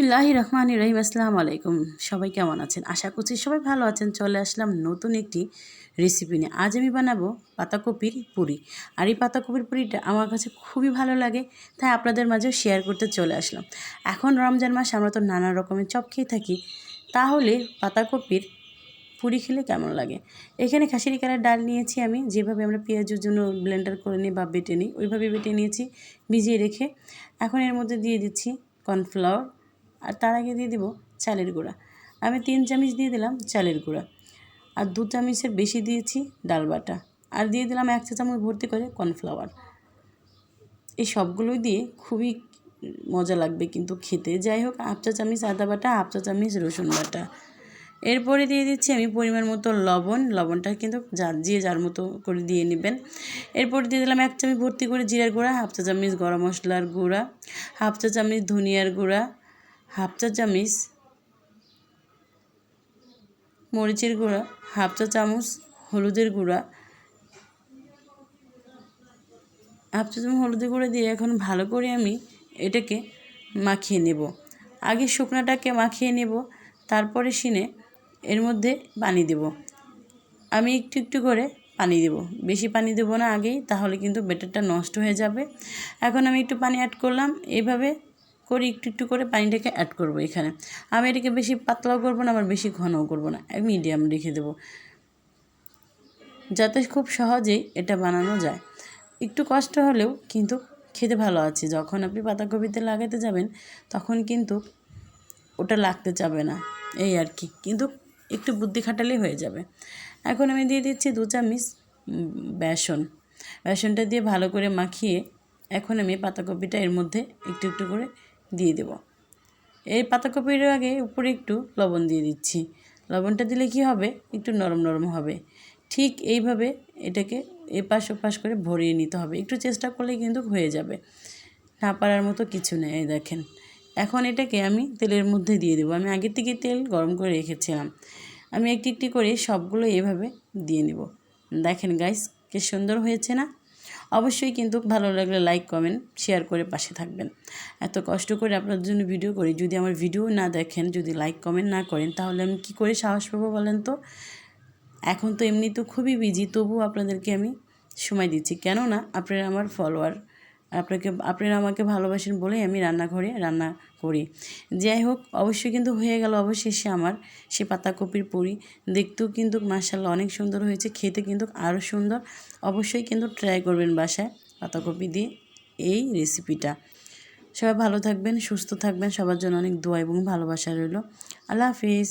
বিসমিল্লাহ রহমান রহিম আসসালামু আলাইকুম। সবাই কেমন আছেন? আশা করছি সবাই ভালো আছেন। চলে আসলাম নতুন একটি রেসিপি নিয়ে। আজ আমি বানাবো পাতাকপির পুরি। আর এই পাতাকপির পুরিটা আমার কাছে খুবই ভালো লাগে, তাই আপনাদের মাঝেও শেয়ার করতে চলে আসলাম। এখন রমজান মাস, আমরা তো নানা রকমের চপ খেয়ে থাকি। তাহলে পাতাকপির পুরি খেলে কেমন লাগে? এখানে খাসির কালার ডাল নিয়েছি আমি। যেভাবে আমরা পেঁয়াজের জন্য ব্লেন্ডার করে নিই বা বেটে নিই, ওইভাবে বেটে নিয়েছি, ভিজিয়ে রেখে। এখন এর মধ্যে দিয়ে দিচ্ছি কর্নফ্লাওয়ার আর তার আগে দিয়ে দিব চালের গুঁড়া। আমি তিন চামচ দিয়ে দিলাম চালের গুঁড়া আর দু চামচের বেশি দিয়েছি ডাল বাটা। আর দিয়ে দিলাম এক চা চামচ ভর্তি করে কর্নফ্লাওয়ার। এই সবগুলোই দিয়ে খুবই মজা লাগবে কিন্তু খেতে। যাই হোক, হাফ চা চামচ আদা বাটা, হাফ চা চামচ রসুন বাটা। এরপরে দিয়ে দিচ্ছি আমি পরিমাণ মতো লবণ। লবণটা কিন্তু যা যে যার মতো করে দিয়ে নেবেন। এরপর দিয়ে দিলাম এক চামচ ভর্তি করে জিরার গুঁড়া, হাফ চা চামচ গরম মশলার গুঁড়া, হাফ চা চামচ ধনিয়ার গুঁড়া হাফ চা চামচ, মরিচের গুঁড়া, হাফ চা চামচ হলুদের গুঁড়া। হাফ চা চামচ হলুদের গুঁড়া দিয়ে এখন ভালো করে আমি এটাকে মাখিয়ে নেব। আগে শুকনাটাকে মাখিয়ে নেব, তারপরে শিনে এর মধ্যে পানি দেব। আমি একটু একটু করে পানি দেব। বেশি পানি দেবো না আগেই, তাহলে কিন্তু বেটারটা নষ্ট হয়ে যাবে। এখন আমি একটু পানি অ্যাড করলাম। এইভাবে করে, একটু একটু করে পানিটাকে অ্যাড করব এখানে। আমি এটাকে বেশি পাতলাও করব না, আবার বেশি ঘনও করব না। মিডিয়াম রেখে দেবো। যাতে খুব সহজেই এটা বানানো যায়। একটু কষ্ট হলেও কিন্তু খেতে ভালো আছে। যখন আপনি পাতাকপিতে লাগাতে যাবেন, তখন কিন্তু ওটা লাগতে যাবে না। এই আর কি। কিন্তু একটু বুদ্ধি খাটালেই হয়ে যাবে। এখন আমি দিয়ে দিচ্ছি দু চামচ বেসন। বেসনটা দিয়ে ভালো করে মাখিয়ে এখন আমি পাতাকপিটা এর মধ্যে একটু একটু করে দিয়ে দেব। এই পাতাকপির আগে উপরে একটু লবণ দিয়ে দিচ্ছি। লবণটা দিলে কি হবে? একটু নরম নরম হবে। ঠিক এইভাবে এটাকে এপাশ ওপাশ করে ভরিয়ে নিতে হবে। একটু চেষ্টা করলেই কিন্তু হয়ে যাবে। না পারার মতো কিছু নেই দেখেন। এখন এটাকে আমি তেলের মধ্যে দিয়ে দেবো। আমি আগের থেকে তেল গরম করে রেখেছিলাম। আমি একটি একটি করে সবগুলো এভাবে দিয়ে নেব। দেখেন গাইস কি সুন্দর হয়েছে না? অবশ্যই কিন্তু ভালো লাগলে লাইক কমেন্ট শেয়ার করে পাশে থাকবেন। এত কষ্ট করে আপনার জন্য ভিডিও করি। যদি আমার ভিডিও না দেখেন, যদি লাইক কমেন্ট না করেন, তাহলে আমি কি করে সাহস পাবো বলেন তো? এখন তো এমনি তো খুবই বিজি তবু আপনাদেরকে আমি সময় দিচ্ছি। কেননা আপনারা আমার ফলোয়ার আপনাকে, আপনারা আমাকে ভালোবাসেন বলেই আমি রান্নাঘরে রান্না করি। যাই হোক, অবশ্যই কিন্তু হয়ে গেল অবশেষে আমার সে পাতাকপির পুরি। দেখতেও কিন্তু মার্শাল্লাহ অনেক সুন্দর হয়েছে, খেতে কিন্তু আরও সুন্দর। অবশ্যই কিন্তু ট্রাই করবেন বাসায় পাতাকপি দিয়ে এই রেসিপিটা সবাই ভালো থাকবেন, সুস্থ থাকবেন, সবার জন্য অনেক দোয়া এবং ভালোবাসা রইল। আল্লাহ হাফিজ।